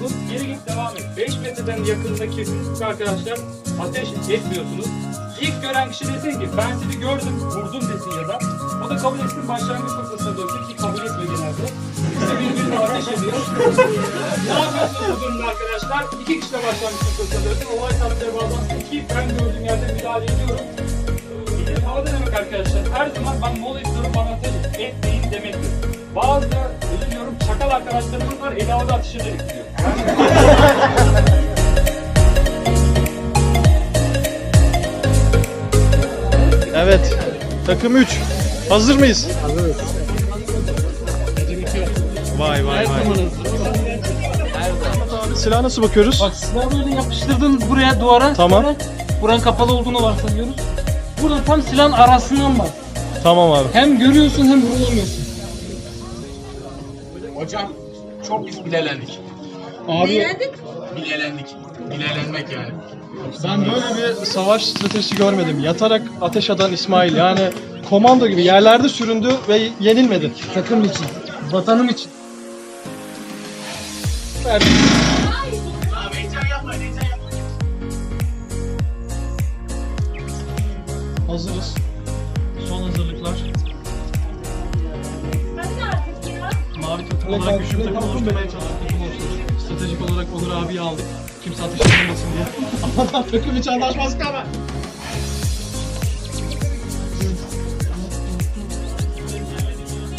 vuruldun, geri git, devam et. 5 metreden yakınında kesinlikle arkadaşlar ateş etmiyorsunuz. İlk gören kişi desin ki ben seni gördüm, vurdum desin ya da o da kabul etsin başlangıç noktasına dönsün ki kabul etmiyor genelde. İşte birbirine ateş ediyor. ne yapıyorsunuz bu durumda arkadaşlar? İki kişi de başlangıç noktasına dönsün. Olay tatlıya bağlansın ki ben gördüğüm yerde müdahale ediyorum. Elim havada demek arkadaşlar. Her zaman ben mola istiyorum bana ateş etmeyin demektir. Bazı özür çakal arkadaşlarımız var eli havada ederek gidiyor. Evet. Takım 3. Hazır mıyız? Hazırız. Vay vay vay. Silah nasıl bakıyoruz? Bak silahı böyle yapıştırdın buraya duvara. Tamam. Sonra buranın kapalı olduğunu varsayıyoruz. Burada tam silahın arasından bak. Tamam abi. Hem görüyorsun hem vurulamıyorsun. Hocam çok biz bilelendik. Abi Bilelendik. Bilelenmek yani. ben böyle bir savaş stratejisi görmedim. Yatarak ateş atan İsmail yani komando gibi yerlerde süründü ve yenilmedi. Takım için. Vatanım için. Abi heyecan yapmayın, heyecan yapmayın. Hazırız. Olarak güçlü takım oluşturmaya çalıştık. Stratejik olarak Onur abiyi aldık. Kimse ateş edilmesin diye. Ama takım hiç anlaşmazlık ama.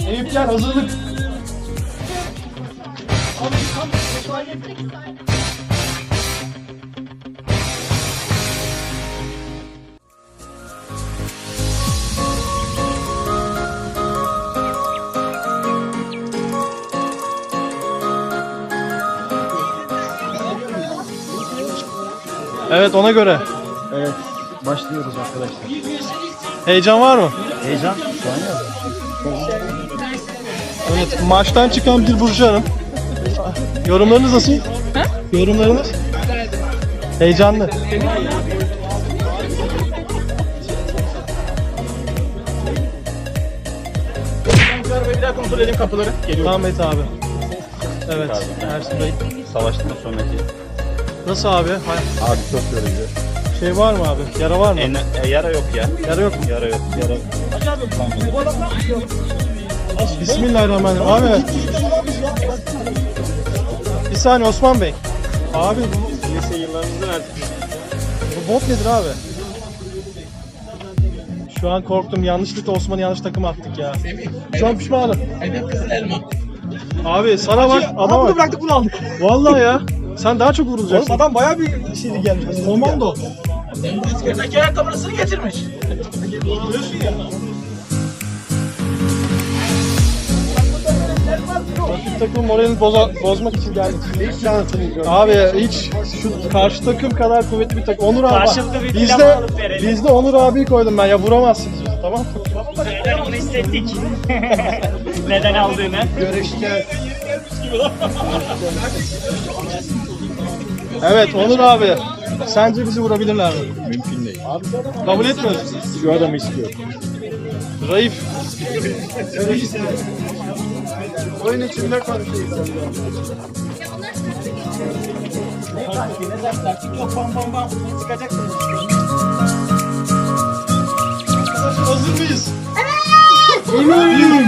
Eyüp gel hazırlık. Evet ona göre. Evet, başlıyoruz arkadaşlar. Heyecan var mı? Heyecan şu an yok. Evet, maçtan çıkan bir Burcu Hanım. Yorumlarınız nasıl? Yorumlarınız? Heyecanlı. Bir daha kontrol edeyim kapıları. Geliyorum. Tamam Mete abi. Evet, Ersin Bey. Savaştan sonraki. Nasıl abi? Hay- Abi çok yorucu. Şey var mı abi? Yara var mı? En, e, yara yok ya. Yara yok mu? Yara yok. Yara. Bismillahirrahmanirrahim. Abi. Bir saniye Osman Bey. Abi bu, Lise yıllarımızın artık. bu bot nedir abi? Şu an korktum. Yanlışlıkla Osman'ı yanlış takıma attık ya. Şu an pişmanım. Hedef kızıl elma. Abi sana bak bak. bıraktık bunu aldık. Vallahi ya. Sen daha çok vurulacaksın. adam bayağı bir şeydi gelmiş. Komando. Eski ayakkabısını getirmiş. Rakip takım moralini boza, bozmak için geldik. Hiç şansınız yok. Abi hiç şu karşı takım kadar kuvvetli bir takım. Onur abi. Karşılıklı bir bizde, plan alıp verelim. bizde Onur abiyi koydum ben ya vuramazsınız bizi tamam mı? Neden onu hissettik? Neden aldığını. Evet Onur abi. Sence bizi vurabilirler mi? Mümkün değil. Kabul etmiyoruz. Şu adamı istiyor. Raif. Oyun içinde konuşuyoruz. Yok bam bam bam. Sıkacaksınız. Hazır mıyız? Evet. Eminim.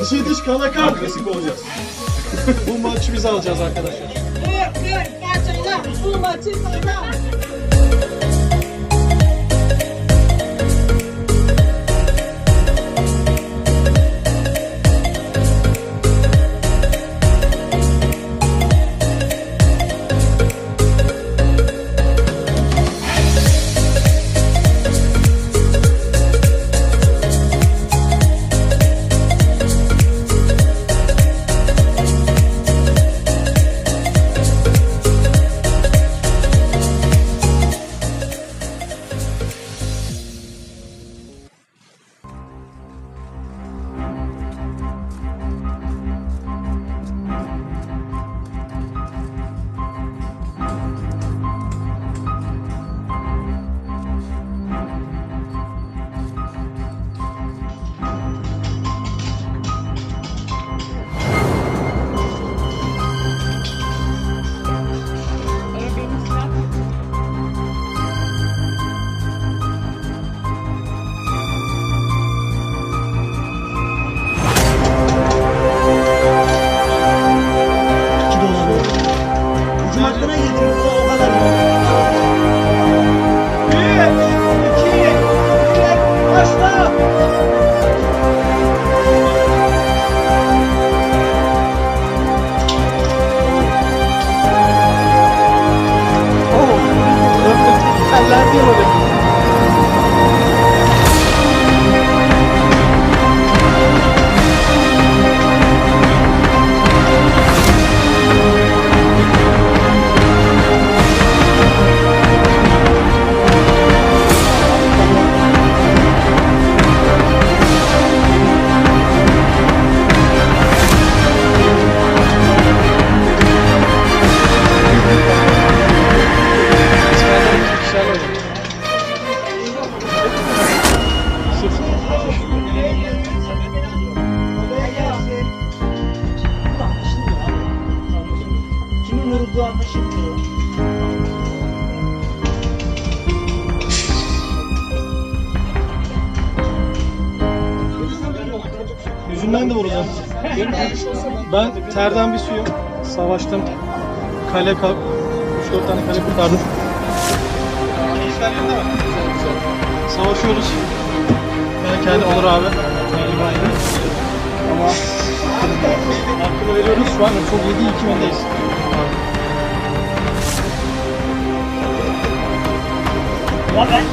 Dışarı dış kala kal. Klasik olacağız. Bu maçı biz alacağız arkadaşlar. Dur dur gerçekten bu maçı sana. getirdi Ben terden bir suyum. Savaştım. Kale kal 3-4 tane kale kurtardım. Savaşıyoruz. Ben kendi Onur abi. Ama hakkını veriyoruz. Şu an çok 7-2 öndeyiz. Ya ben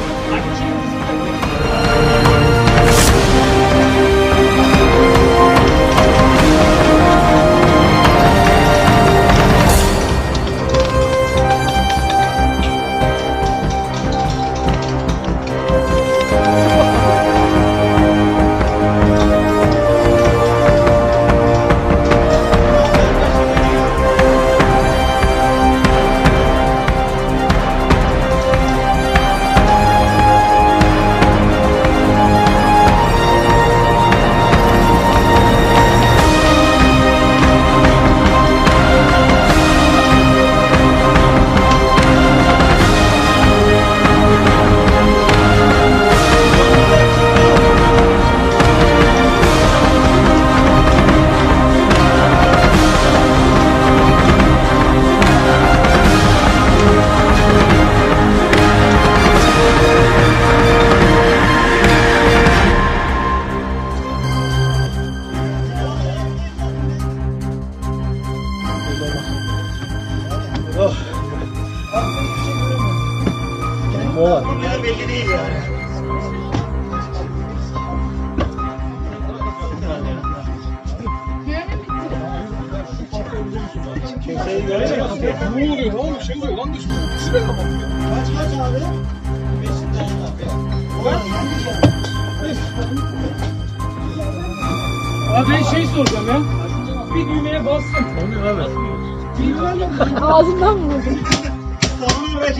Ne oluyor oğlum? Şey oluyor lan düşman. Kaç kaç abi? Abi ben şey soracağım ya. Bir düğmeye bastım. Ağzından vurdum.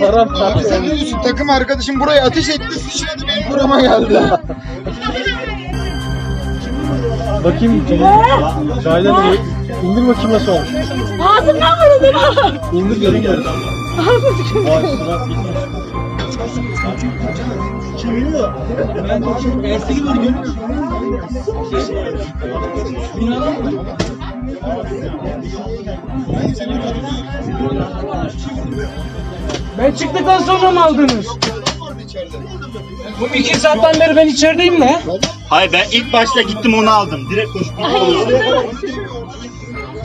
Param param. Sen ne diyorsun? Takım arkadaşım buraya ateş etti sıçradı benim burama geldi. Bakayım. Çaydan iyi. İndir bakayım nasıl olmuş. Ağzından vurdum. İndir geri gel. Vay surat gitmiş. Ben çıktıktan sonra mı aldınız? Bu iki saatten beri ben içerideyim de. Hayır ben ilk başta gittim onu aldım. Direkt koşup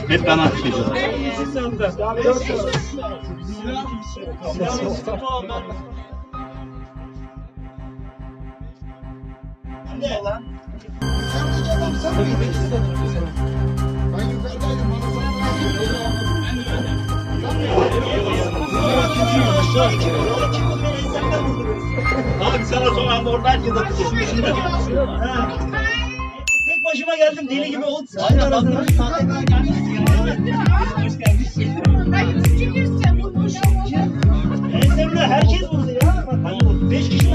Hep bana ateş ediyorlar. Abi sana son anda orada herkes ateş ediyor. Ha. Tek başıma geldim deli gibi oldu. Aynen aradım. Ensemde herkes vurdu ya. Bak hani beş kişinin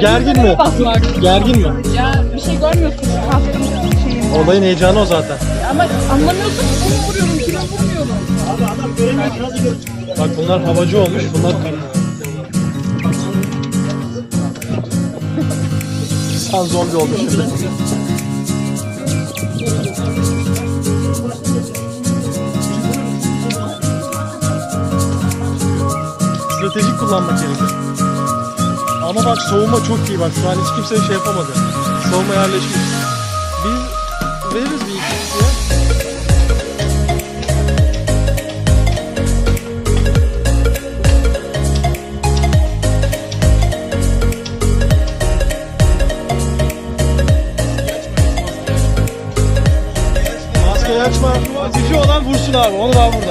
Gergin mi? Gergin mi? Ya bir şey görmüyorsun. Kastım şeyini. Olayın heyecanı o zaten. Ama anlamıyorsun ki bunu vuruyorum ki ben vurmuyorum. Abi adam göremiyor ki nasıl görecek? Bak bunlar havacı olmuş, bunlar kar. Sen zombi olmuş şimdi. Stratejik kullanmak gerekiyor. Ama bak soğuma çok iyi bak. Şu an hiç kimse şey yapamadı. Soğuma yerleşmiş. Biz veririz bir iki kişiye. Maskeyi açma. Ateşi olan vursun abi. Onu daha burada.